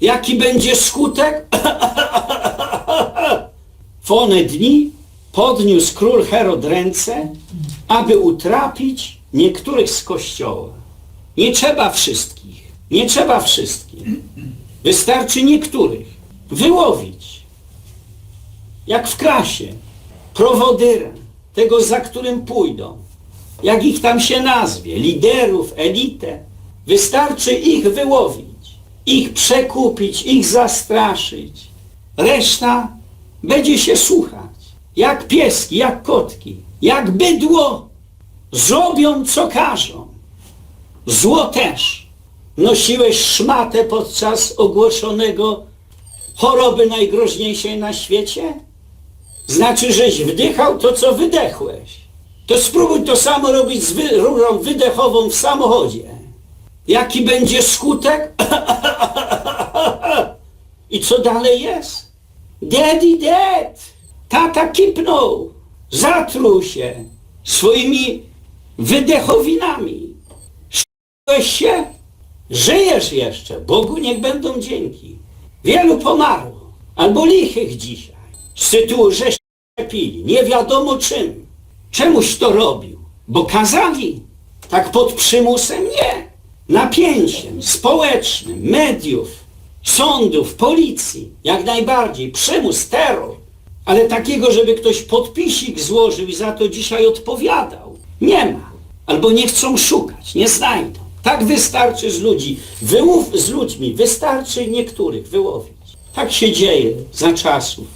Jaki będzie skutek? W one dni podniósł król Herod ręce, aby utrapić niektórych z kościoła. Nie trzeba wszystkich, nie trzeba wszystkich. Wystarczy niektórych wyłowić. Jak w klasie. Prowodyra, tego za którym pójdą. Jak ich tam się nazwie, liderów, elitę. Wystarczy ich wyłowić, ich przekupić, ich zastraszyć. Reszta będzie się słuchać. Jak pieski, jak kotki, jak bydło. Zrobią co każą. Zło też. Nosiłeś szmatę podczas ogłoszonego choroby najgroźniejszej na świecie? Znaczy, żeś wdychał to, co wydechłeś. To spróbuj to samo robić z rurą wydechową w samochodzie. Jaki będzie skutek? I co dalej jest? Daddy dead. Tata kipnął. Zatruł się swoimi wydechowinami. Szczęłeś się? Żyjesz jeszcze. Bogu niech będą dzięki. Wielu pomarło. Albo lichych dzisiaj. Z tytułu, że się pili. Nie wiadomo czym. Czemuś to robił? Bo kazali. Tak pod przymusem? Nie. Napięciem społecznym, mediów, sądów, policji. Jak najbardziej. Przymus, terror. Ale takiego, żeby ktoś podpisik złożył i za to dzisiaj odpowiadał. Nie ma. Albo nie chcą szukać, nie znajdą. Tak wystarczy z ludzi. Wyłów z ludźmi. Wystarczy niektórych wyłowić. Tak się dzieje za czasów